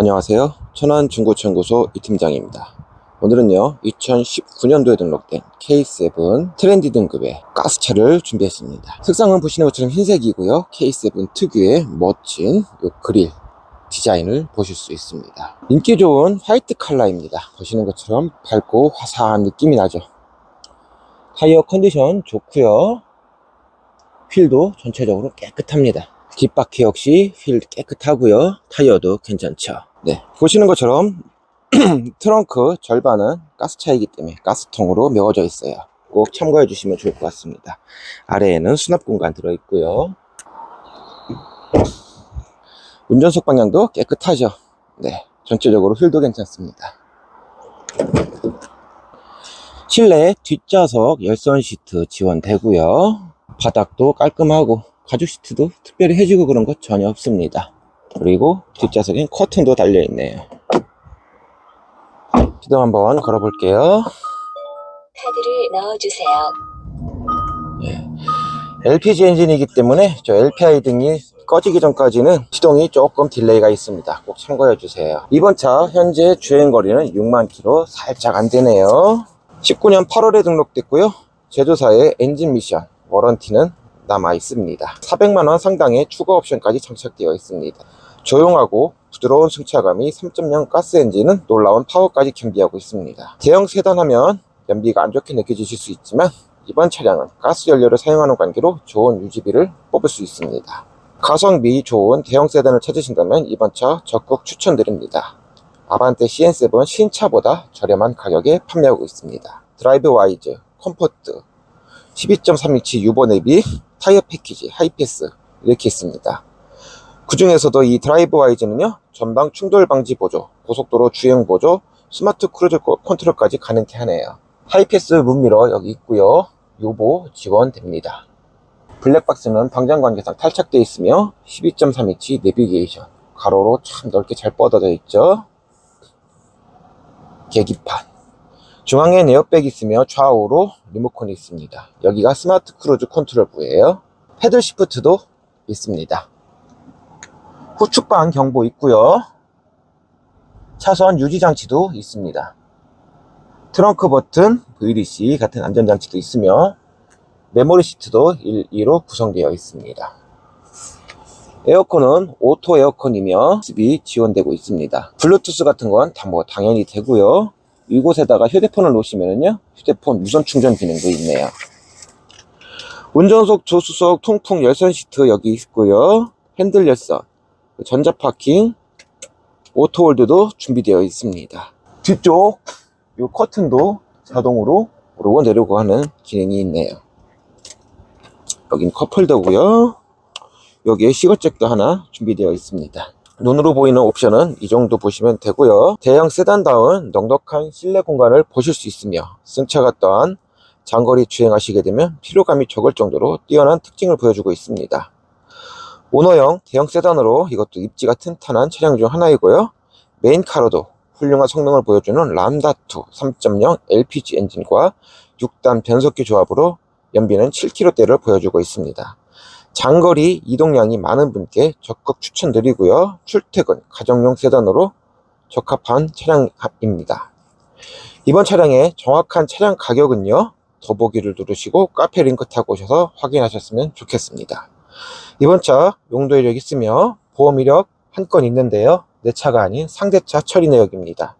안녕하세요. 천안중고차연구소 이팀장입니다. 오늘은요, 2019년도에 등록된 K7 트렌디 등급의 가스차를 준비했습니다. 색상은 보시는 것처럼 흰색이고요. K7 특유의 멋진 요 그릴 디자인을 보실 수 있습니다. 인기 좋은 화이트 컬러입니다. 보시는 것처럼 밝고 화사한 느낌이 나죠. 타이어 컨디션 좋고요. 휠도 전체적으로 깨끗합니다. 뒷바퀴 역시 휠 깨끗하고요. 타이어도 괜찮죠. 네, 보시는 것처럼 트렁크 절반은 가스차이기 때문에 가스통으로 메워져 있어요. 꼭 참고해 주시면 좋을 것 같습니다. 아래에는 수납 공간 들어 있고요. 운전석 방향도 깨끗하죠. 네, 전체적으로 휠도 괜찮습니다. 실내 뒷좌석 열선 시트 지원되고요. 바닥도 깔끔하고 가죽 시트도 특별히 해주고 그런 것 전혀 없습니다. 그리고 뒷좌석엔 커튼도 달려 있네요. 시동 한번 걸어볼게요. 카드를 넣어주세요. LPG 엔진이기 때문에 저 LPI 등이 꺼지기 전까지는 시동이 조금 딜레이가 있습니다. 꼭 참고해 주세요. 이번 차 현재 주행 거리는 6만 킬로 살짝 안 되네요. 19년 8월에 등록됐고요. 제조사의 엔진 미션 워런티는 남아 있습니다. 400만 원 상당의 추가 옵션까지 장착되어 있습니다. 조용하고 부드러운 승차감이 3.0 가스 엔진은 놀라운 파워까지 겸비하고 있습니다. 대형 세단 하면 연비가 안 좋게 느껴지실 수 있지만 이번 차량은 가스 연료를 사용하는 관계로 좋은 유지비를 뽑을 수 있습니다. 가성비 좋은 대형 세단을 찾으신다면 이번 차 적극 추천드립니다. 아반떼 CN7 신차보다 저렴한 가격에 판매하고 있습니다. 드라이브 와이즈, 컴포트, 12.3인치 유보 내비, 타이어 패키지, 하이패스 이렇게 있습니다. 그 중에서도 이 드라이브 와이즈는요, 전방 충돌 방지 보조, 고속도로 주행 보조, 스마트 크루즈 코- 컨트롤까지 가능케 하네요. 하이패스 문미러 여기 있고요. 요보 지원됩니다. 블랙박스는 방장 관계상 탈착되어 있으며 12.3인치 내비게이션 가로로 참 넓게 잘 뻗어져 있죠. 계기판 중앙에 에어백이 있으며 좌우로 리모컨이 있습니다. 여기가 스마트 크루즈 컨트롤 부예요. 패들 시프트도 있습니다. 후측방 경보 있고요. 차선 유지 장치도 있습니다. 트렁크 버튼, VDC 같은 안전장치도 있으며 메모리 시트도 일의로 구성되어 있습니다. 에어컨은 오토 에어컨이며 습이 지원되고 있습니다. 블루투스 같은 건 다 뭐 당연히 되고요. 이곳에다가 휴대폰을 놓으시면요 휴대폰 무선 충전 기능도 있네요. 운전석, 조수석, 통풍 열선 시트 여기 있고요. 핸들 열선, 전자 파킹, 오토 홀드도 준비되어 있습니다. 뒤쪽 이 커튼도 자동으로 오르고 내리고 하는 기능이 있네요. 여긴 컵홀더고요. 여기에 시거잭도 하나 준비되어 있습니다. 눈으로 보이는 옵션은 이 정도 보시면 되고요. 대형 세단다운 넉넉한 실내 공간을 보실 수 있으며 승차가 또한 장거리 주행하시게 되면 피로감이 적을 정도로 뛰어난 특징을 보여주고 있습니다. 오너형 대형 세단으로 이것도 입지가 튼튼한 차량 중 하나이고요. 메인카로도 훌륭한 성능을 보여주는 람다2 3.0 LPG 엔진과 6단 변속기 조합으로 연비는 7km대를 보여주고 있습니다. 장거리 이동량이 많은 분께 적극 추천드리고요. 출퇴근 가정용 세단으로 적합한 차량입니다. 이번 차량의 정확한 차량 가격은요. 더보기를 누르시고 카페 링크 타고 오셔서 확인하셨으면 좋겠습니다. 이번 차 용도 이력 있으며 보험 이력 한 건 있는데요. 내 차가 아닌 상대차 처리 내역입니다.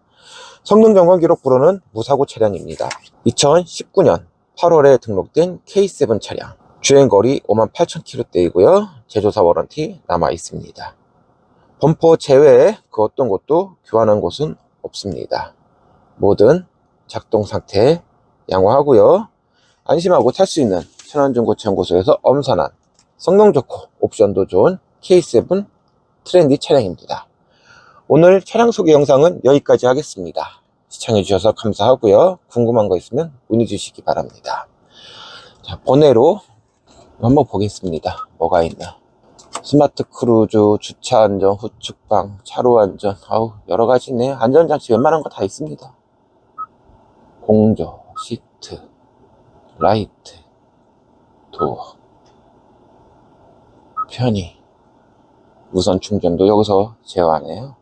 성능 점검 기록 부로는 무사고 차량입니다. 2019년 8월에 등록된 K7 차량. 주행거리 58,000km대이고요. 제조사 워런티 남아 있습니다. 범퍼 제외에 그 어떤 곳도 교환한 곳은 없습니다. 모든 작동 상태 양호하고요. 안심하고 탈 수 있는 천안중고차연구소에서 엄선한 성능 좋고 옵션도 좋은 K7 트렌디 차량입니다. 오늘 차량 소개 영상은 여기까지 하겠습니다. 시청해주셔서 감사하고요. 궁금한 거 있으면 문의 주시기 바랍니다. 자, 번외로 한번 보겠습니다. 뭐가 있나. 스마트 크루즈, 주차 안전, 후측방, 차로 안전. 아우 여러 가지 있네요. 안전장치 웬만한 거 다 있습니다. 공조, 시트, 라이트, 도어 편의 무선 충전도 여기서 제어하네요.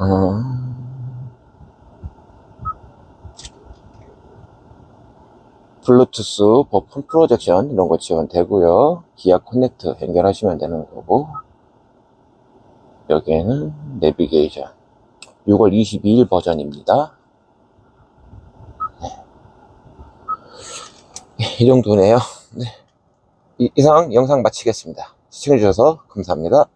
음. 블루투스, 버픈 프로젝션 이런 거 지원되고요. 기아 커넥트 연결하시면 되는 거고 여기에는 내비게이션 6월 22일 버전입니다. 네. 이 정도네요. 네. 이, 이상 영상 마치겠습니다. 시청해주셔서 감사합니다.